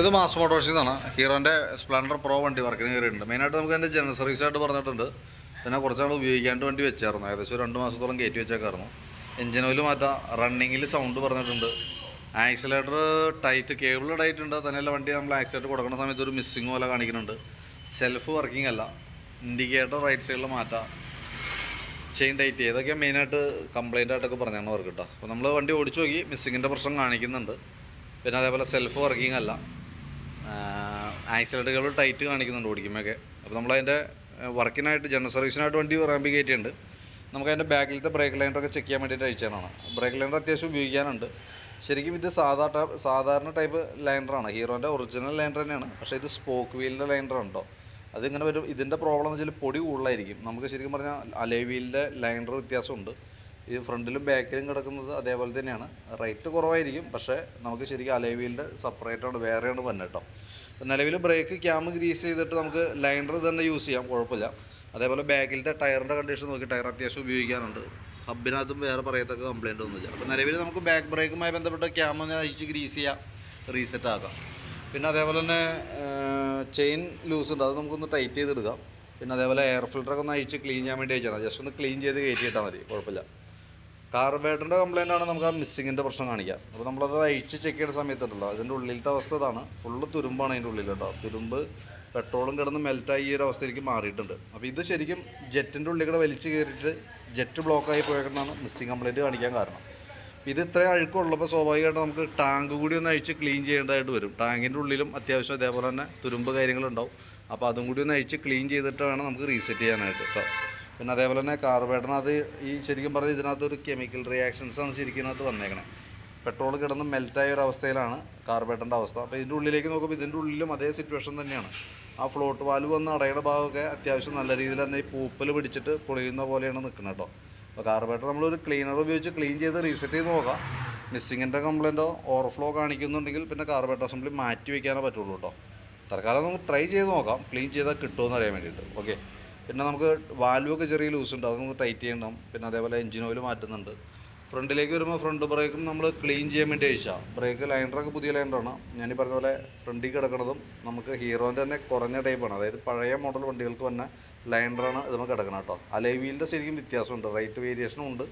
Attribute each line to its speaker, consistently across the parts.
Speaker 1: ഇത് മാസ് മോട്ടോഴ്സിൽ നിന്നാണ് ഹീറോന്റെ Splendor pro വണ്ടി വർക്കിന് കയറിയിട്ടുണ്ട്. മെയിനായിട്ട് നമുക്ക് അതിന്റെ ജനറൽ സർവീസ് ആയിട്ട് പറഞ്ഞിട്ടുണ്ട്. പിന്നെ കുറച്ചാൾ ഉപയോഗിക്കാണ്ട് വണ്ടി വെച്ചായിരുന്നു. ഏകദേശം രണ്ട് മാസത്തോളം കയറ്റി വെച്ചേക്കായിരുന്നു. എഞ്ചിൻ ഓയിൽ മാറ്റാം. റണ്ണിങ്ങിൽ സൗണ്ട് പറഞ്ഞിട്ടുണ്ട്. ആക്സിലേറ്റർ ടൈറ്റ് കേബിൾ ടൈറ്റ് തന്നെയല്ല വണ്ടി നമ്മൾ ആക്സിലേറ്റർ കൊടുക്കുന്ന സമയത്ത് ഒരു മിസ്സിങ് പോലെ കാണിക്കുന്നുണ്ട്. സെൽഫ് വർക്കിംഗ് അല്ല. ഇൻഡിക്കേറ്റർ റൈറ്റ് സൈഡിൽ മാറ്റാം. ചെയിൻ ടൈറ്റ് ഇതൊക്കെ മെയിനായിട്ട് കംപ്ലൈന്റ് ആയിട്ടൊക്കെ പറഞ്ഞാണ് വർക്ക് കേട്ടോ അപ്പോൾ നമ്മൾ വണ്ടി ഓടിച്ചു നോക്കി. മിസ്സിങ്ങിന്റെ പ്രശ്നം കാണിക്കുന്നുണ്ട്. പിന്നെ അതേപോലെ സെൽഫ് വർക്കിംഗ് അല്ല. ആക്സിലേറ്ററുകൾ ടൈറ്റ് കാണിക്കുന്നുണ്ട് ഓടിക്കുമ്പോഴൊക്കെ. അപ്പോൾ നമ്മളതിന്റെ വർക്കിനായിട്ട് ജനറൽ സർവീസിനായിട്ട് വണ്ടി റാമ്പി കയറ്റിയുണ്ട് നമുക്ക് അതിന്റെ ബാക്കിലത്തെ ബ്രേക്ക് ലൈനറൊക്കെ ചെക്ക് ചെയ്യാൻ വേണ്ടിയിട്ട് അയച്ചതാണ്. ബ്രേക്ക് ലൈനർ അത്യാവശ്യം ഉപയോഗിക്കാനുണ്ട്. ശരിക്കും ഇത് സാധാ ടൈപ്പ് സാധാരണ ടൈപ്പ് ലൈനറാണ്. ഹീറോന്റെ ഒറിജിനൽ ലൈനർ തന്നെയാണ്. പക്ഷേ ഇത് സ്പോക്ക് വീലിന്റെ ലൈനറാണ് കേട്ടോ. അതിങ്ങനെ വരും. ഇതിന്റെ പ്രോബ്ലം എന്ന് വെച്ചാൽ പൊടി കൂടുതലായിരിക്കും. നമുക്ക് ശരിക്കും പറഞ്ഞാൽ അലേ വീലിന്റെ ലൈനർ വ്യത്യാസമുണ്ട്. ഈ ഫ്രണ്ടിലും ബാക്കിലും കിടക്കുന്നത് അതേപോലെ തന്നെയാണ്. റേറ്റ് കുറവായിരിക്കും പക്ഷേ നമുക്ക് ശരിക്കും അലൈവീലിന്റെ സെപ്പറേറ്റാണ് വേറെയാണ് വന്നത് കേട്ടോ. നിലവിൽ ബ്രേക്ക് ക്യാമ് ഗ്രീസ് ചെയ്തിട്ട് നമുക്ക് ലൈനർ തന്നെ യൂസ് ചെയ്യാം കുഴപ്പമില്ല. അതേപോലെ ബാക്കിലത്തെ ടയറിന്റെ കണ്ടീഷൻ നോക്കി ടയർ അത്യാവശ്യം ഉപയോഗിക്കാനുണ്ട്. ഹബിനകത്തും വേറെ പറയത്തക്ക കംപ്ലൈന്റ് ഒന്നുമില്ല അപ്പോൾ നിലവിൽ നമുക്ക് ബാക്ക് ബ്രേക്കുമായി ബന്ധപ്പെട്ട ക്യാമ ഒന്ന് അഴിച്ച് ഗ്രീസ് ചെയ്യാം റീസെറ്റ് ആക്കാം. പിന്നെ അതേപോലെ തന്നെ ചെയിൻ ലൂസ് ഉണ്ട് അത് നമുക്കൊന്ന് ടൈറ്റ് ചെയ്തെടുക്കാം. പിന്നെ അതേപോലെ എയർ ഫിൽറ്ററൊക്കെ ഒന്ന് അഴിച്ച് ക്ലീൻ ചെയ്യാൻ വേണ്ടി അയച്ചാണ് ജസ്റ്റ് ഒന്ന് ക്ലീൻ ചെയ്ത് കയറ്റിയിട്ടാൽ മതി കുഴപ്പമില്ല. കാർബേറ്ററിന്റെ കംപ്ലൈന്റ് ആണ് നമുക്ക് ആ മിസ്സിങ്ങിന്റെ പ്രശ്നം കാണിക്കുക. അപ്പോൾ നമ്മളത് അഴിച്ച് ചെക്ക് ചെയ്യുന്ന സമയത്തുണ്ടല്ലോ. അതിന്റെ ഉള്ളിലത്തെ അവസ്ഥ ഇതാണ്. ഫുള്ള് തുരുമ്പാണ് അതിന്റെ ഉള്ളിൽ കേട്ടോ തുരുമ്പ് പെട്രോളും കിടന്ന് മെൽറ്റായി ഈ ഒരു അവസ്ഥയിലേക്ക് മാറിയിട്ടുണ്ട്. അപ്പോൾ ഇത് ശരിക്കും ജെറ്റിന്റെ ഉള്ളിൽ കൂടെ വലിച്ച് കയറിയിട്ട് ജെറ്റ് ബ്ലോക്കായി പോയേക്കുന്നതാണ് മിസ്സിങ് കംപ്ലൈന്റ് കാണിക്കാൻ കാരണം. ഇത് ഇത്രയും അഴുക്കുള്ളപ്പോൾ സ്വാഭാവികമായിട്ട് നമുക്ക് ടാങ്ക് കൂടി ഒന്ന് അഴിച്ച് ക്ലീൻ ചെയ്യേണ്ടതായിട്ട് വരും. ടാങ്കിന്റെ ഉള്ളിലും അത്യാവശ്യം അതേപോലെ തന്നെ തുരുമ്പ് കാര്യങ്ങളുണ്ടാവും. അപ്പോൾ അതും കൂടി ഒന്ന് അഴിച്ച് ക്ലീൻ ചെയ്തിട്ട് വേണം നമുക്ക് റീസെറ്റ് ചെയ്യാനായിട്ട് കേട്ടോ പിന്നെ അതേപോലെ തന്നെ കാർബേറ്ററിനകത്ത് ഈ ശരിക്കും പറഞ്ഞാൽ ഇതിനകത്ത് ഒരു കെമിക്കൽ റിയാക്ഷൻസാണ് ശരിക്കും ഇതിനകത്ത് വന്നേക്കണേ. പെട്രോൾ കിടന്ന് മെൽറ്റായ ഒരു അവസ്ഥയിലാണ് കാർബേറ്ററിന്റെ അവസ്ഥ. അപ്പോൾ ഇതിന്റെ ഉള്ളിലേക്ക് നോക്കുമ്പോൾ ഇതിന്റെ ഉള്ളിലും അതേ സിറ്റുവേഷൻ തന്നെയാണ്. ആ ഫ്ലോട്ട് വാൽവ് വന്ന് അടയുടെ ഭാഗമൊക്കെ അത്യാവശ്യം നല്ല രീതിയിൽ തന്നെ ഈ പൂപ്പൽ പിടിച്ചിട്ട് പൊളിയുന്ന പോലെയാണ് നിൽക്കുന്നത് കേട്ടോ അപ്പോൾ കാർബേറ്റർ നമ്മളൊരു ക്ലീനർ ഉപയോഗിച്ച് ക്ലീൻ ചെയ്ത് റീസെറ്റ് ചെയ്ത് നോക്കാം. മിസ്സിങ്ങിന്റെ കംപ്ലൈന്റോ ഓവർഫ്ലോ കാണിക്കുന്നുണ്ടെങ്കിൽ പിന്നെ കാർബേറ്റർ അസംബ്ലി മാറ്റി വയ്ക്കാനേ പറ്റുള്ളൂ കേട്ടോ തൽക്കാലം നമുക്ക് ട്രൈ ചെയ്ത് നോക്കാം. ക്ലീൻ ചെയ്താൽ കിട്ടുമെന്ന് അറിയാൻ വേണ്ടിയിട്ട്. ഓക്കെ പിന്നെ നമുക്ക് വാൽവൊക്കെ ചെറിയ ലൂസ് ഉണ്ട്. അതൊന്ന് ടൈറ്റ് ചെയ്യണം. പിന്നെ അതേപോലെ എഞ്ചിൻ ഓയിൽ മാറ്റുന്നുണ്ട്. ഫ്രണ്ടിലേക്ക് വരുമ്പോൾ ഫ്രണ്ട് ബ്രേക്കും നമ്മൾ ക്ലീൻ ചെയ്യാൻ വേണ്ടി അയച്ചാൽ ബ്രേക്ക് ലൈനറൊക്കെ പുതിയ ലൈനറാണ് ഞാൻ പറഞ്ഞ പോലെ ഫ്രണ്ടിൽ കിടക്കുന്നതും നമുക്ക് ഹീറോന്റെ തന്നെ കുറഞ്ഞ ടൈപ്പാണ് അതായത് പഴയ മോഡൽ വണ്ടികൾക്ക് തന്നെ ലൈനറാണ് ഇത് നമുക്ക് കിടക്കണം കേട്ടോ. അലൈവീലിന്റെ ശരിക്കും വ്യത്യാസമുണ്ട്. റേറ്റ് വേരിയേഷനും ഉണ്ട്.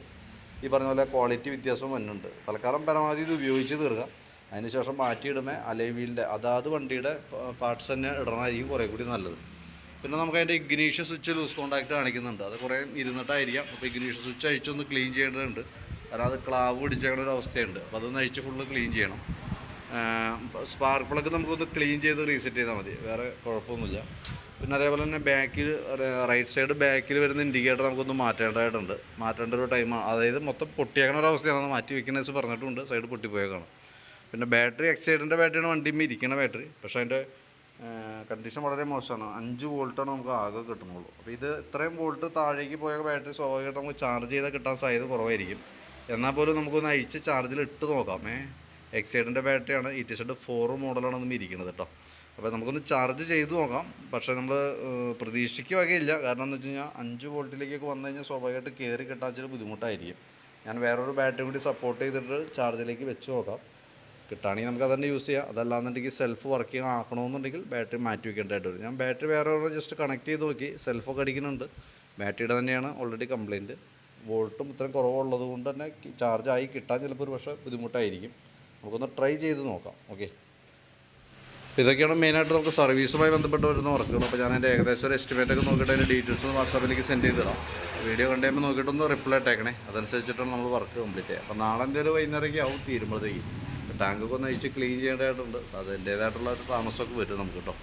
Speaker 1: ഈ പറഞ്ഞ പോലെ ക്വാളിറ്റി വ്യത്യാസവും വരുന്നുണ്ട്. തൽക്കാലം പരമാവധി ഇത് ഉപയോഗിച്ച് തീർക്കുക. അതിനുശേഷം മാറ്റിയിടുമ്പോൾ അലൈവീലിന്റെ അതാത് വണ്ടിയുടെ പാർട്സ് തന്നെ ഇടണമായിരിക്കും കുറേ കൂടി നല്ലത്. പിന്നെ നമുക്ക് അതിന്റെ ഇഗ്നീഷ്യ സ്വിച്ച് ലൂസ് കോൺടാക്ട് കാണിക്കുന്നുണ്ട്. അത് കുറേ ഇരുന്നിട്ടായിരിക്കാം. അപ്പോൾ ഇഗ്നീഷ്യ സ്വിച്ച് അഴിച്ചൊന്ന് ക്ലീൻ ചെയ്യേണ്ടതുണ്ട്. കാരണം അത് ക്ലാവ് പിടിച്ചേക്കുന്ന ഒരു അവസ്ഥയുണ്ട്. അപ്പോൾ അതൊന്ന് അഴിച്ച് ഫുള്ള് ക്ലീൻ ചെയ്യണം. സ്പാർക്ക് പ്ലഗ് നമുക്കൊന്ന് ക്ലീൻ ചെയ്ത് റീസെറ്റ് ചെയ്താൽ മതി. വേറെ കുഴപ്പമൊന്നുമില്ല. പിന്നെ അതേപോലെ തന്നെ ബാക്കിൽ റൈറ്റ് സൈഡ് ബാക്കിൽ വരുന്ന ഇൻഡിക്കേറ്റർ നമുക്കൊന്ന് മാറ്റേണ്ടതായിട്ടുണ്ട്. മാറ്റേണ്ട ഒരു ടൈമാണ് അതായത് മൊത്തം പൊട്ടിയേക്കണ ഒരു അവസ്ഥയാണ്. മാറ്റി വെക്കണേസ് പറഞ്ഞിട്ടുണ്ട്. സൈഡ് പൊട്ടിപ്പോയേക്കാണ്. പിന്നെ ബാറ്ററി എക്സൈഡിന്റെ ബാറ്ററിയാണ് വണ്ടിയുമ്പോൾ ഇരിക്കണ ബാറ്ററി. പക്ഷേ അതിന്റെ കണ്ടീഷൻ വളരെ മോശമാണ്. അഞ്ച് വോൾട്ടാണ് നമുക്ക് ആകെ കിട്ടുന്നുള്ളൂ. അപ്പോൾ ഇത് ഇത്രയും വോൾട്ട് താഴേക്ക് പോയ ബാറ്ററി സ്വാഭാവികമായിട്ട് നമുക്ക് ചാർജ് ചെയ്താൽ കിട്ടാൻ സാധ്യത കുറവായിരിക്കും. എന്നാൽ പോലും നമുക്കൊന്ന് അഴിച്ച് ചാർജിൽ ഇട്ട് നോക്കാം. ഏ എക്സൈഡിന്റെ ബാറ്ററിയാണ് ഇ ടി സെഡ് ഫോർ മോഡലാണ് നമ്മൾ ഇരിക്കുന്നത് കേട്ടോ അപ്പോൾ നമുക്കൊന്ന് ചാർജ് ചെയ്ത് നോക്കാം. പക്ഷേ നമ്മൾ പ്രതീക്ഷിക്കുകയില്ല കാരണം എന്ന് വെച്ച് കഴിഞ്ഞാൽ അഞ്ച് വോൾട്ടിലേക്കൊക്കെ വന്നു കഴിഞ്ഞാൽ സ്വാഭാവികമായിട്ട് കയറി കിട്ടാൻ ചില ബുദ്ധിമുട്ടായിരിക്കും. ഞാൻ വേറൊരു ബാറ്ററി കൂടി സപ്പോർട്ട് ചെയ്തിട്ട് ചാർജിലേക്ക് വെച്ച് നോക്കാം. കിട്ടുകയാണെങ്കിൽ നമുക്ക് അതന്നെ യൂസ് ചെയ്യാം. അതല്ലാന്നുണ്ടെങ്കിൽ സെൽഫ് വർക്കിംഗ് ആക്കണമെന്നുണ്ടെങ്കിൽ ബാറ്ററി മാറ്റി വയ്ക്കേണ്ടതായിട്ട് വരും. ഞാൻ ബാറ്ററി വേറെ ഒരെണ്ണം ജസ്റ്റ് കണക്ട് ചെയ്ത് നോക്കി. സെൽഫൊക്കെ അടിക്കുന്നുണ്ട്. ബാറ്ററിയുടെ തന്നെയാണ് ഓൾറെഡി കംപ്ലയിന്റ് വോൾട്ടും ഇത്രയും കുറവുള്ളത് കൊണ്ട് തന്നെ ചാർജ് ആയി കിട്ടാൻ ചിലപ്പോൾ ഒരു പക്ഷേ ബുദ്ധിമുട്ടായിരിക്കും. നമുക്കൊന്ന് ട്രൈ ചെയ്ത് നോക്കാം. ഓക്കെ ഇതൊക്കെയാണ് മെയിനായിട്ട് നമുക്ക് സർവീസുമായി ബന്ധപ്പെട്ട് വരുന്ന വർക്കുകൾ അപ്പോൾ ഞാൻ എന്റെ ഏകദേശം ഒരു എസ്റ്റിമേറ്റ് ഒക്കെ നോക്കിയിട്ട് അതിന്റെ ഡീറ്റെയിൽസ് വാട്സാപ്പിലേക്ക് സെൻഡ് ചെയ്ത് തരാം. Video കണ്ടുമ്പോൾ നോക്കിയിട്ടൊന്ന് reply ഇട്ടേക്കണേ. അതനുസരിച്ചിട്ടാണ് നമ്മൾ വർക്ക് കംപ്ലീറ്റ് ചെയ്യുക. അപ്പോൾ നാളെ എന്തെങ്കിലും വൈകുന്നേരമൊക്കെ ആവും തീരുമ്പോഴത്തേക്ക്. ടാങ്കൊക്കെ ഒന്ന് അഴിച്ച് ക്ലീൻ ചെയ്യേണ്ടതായിട്ടുണ്ട്. അതിന്റേതായിട്ടുള്ള ഒരു താമസമൊക്കെ വരും നമുക്ക് കേട്ടോ